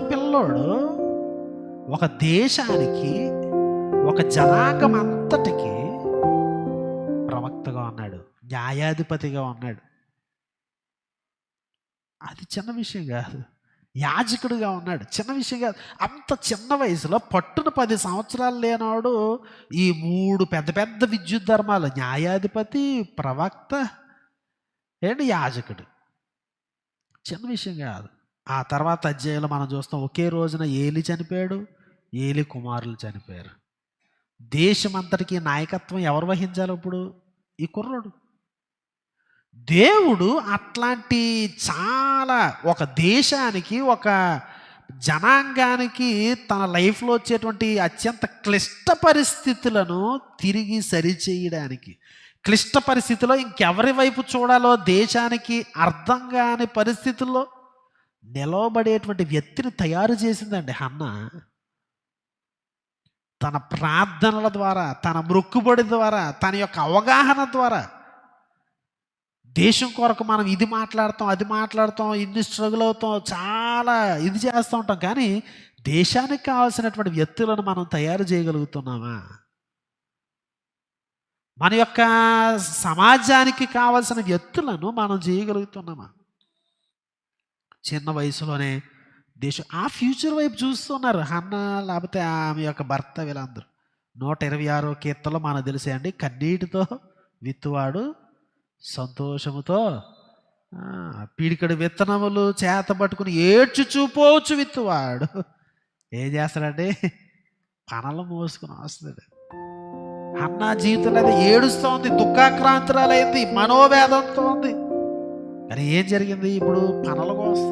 పిల్లోడు ఒక దేశానికి ఒక జనాంగం అంతటికి ప్రవక్తగా ఉన్నాడు న్యాయాధిపతిగా ఉన్నాడు. అది చిన్న విషయం కాదు. యాజకుడిగా ఉన్నాడు. చిన్న విషయం కాదు. అంత చిన్న వయసులో పట్టున పది సంవత్సరాలు లేనాడు ఈ మూడు పెద్ద పెద్ద విద్యుత్ ధర్మాలు న్యాయాధిపతి ప్రవక్త ఏంటి యాజకుడు. చిన్న విషయం కాదు. ఆ తర్వాత అధ్యాయంలో మనం చూస్తాం ఒకే రోజున ఏలి చనిపోయాడు ఏలి కుమారులు చనిపోయారు. దేశమంతటికి నాయకత్వం ఎవరు వహించాలి ఇప్పుడు? ఈ కుర్రోడు. దేవుడు అట్లాంటి చాలా ఒక దేశానికి ఒక జనాంగానికి తన లైఫ్లో వచ్చేటువంటి అత్యంత క్లిష్ట పరిస్థితులను తిరిగి సరిచేయడానికి క్లిష్ట పరిస్థితిలో ఇంకెవరి వైపు చూడాలో దేశానికి అర్థం కాని పరిస్థితుల్లో నిలవబడేటువంటి వ్యక్తిని తయారు చేసిందండి హన్న. తన ప్రార్థనల ద్వారా తన మొక్కుబడి ద్వారా తన యొక్క అవగాహన ద్వారా. దేశం కొరకు మనం ఇది మాట్లాడతాం అది మాట్లాడతాం ఇన్ని స్ట్రగుల్ అవుతాం చాలా ఇది చేస్తూ ఉంటాం. కానీ దేశానికి కావాల్సినటువంటి వ్యక్తులను మనం తయారు చేయగలుగుతున్నామా? మన యొక్క సమాజానికి కావాల్సిన వ్యక్తులను మనం చేయగలుగుతున్నామా? చిన్న వయసులోనే దేశం ఆ ఫ్యూచర్ వైపు చూస్తున్నారు. అన్న లేకపోతే ఆమె యొక్క భర్త వీళ్ళందరూ. నూట ఇరవై ఆరో కీర్తనలో మనకు తెలిసే అండి కన్నీటితో విత్తువాడు సంతోషముతో పీడికడు విత్తనములు చేత పట్టుకుని ఏడ్చు చూపోవచ్చు విత్తువాడు. ఏం చేస్తాడండి? పనలు మోసుకుని వస్తాడు. అన్న జీవితంలో అయితే ఏడుస్తోంది దుఃఖాక్రాంతురాలైంది మనోవేదంతో ఉంది. కానీ ఏం జరిగింది? ఇప్పుడు పనలు కోసం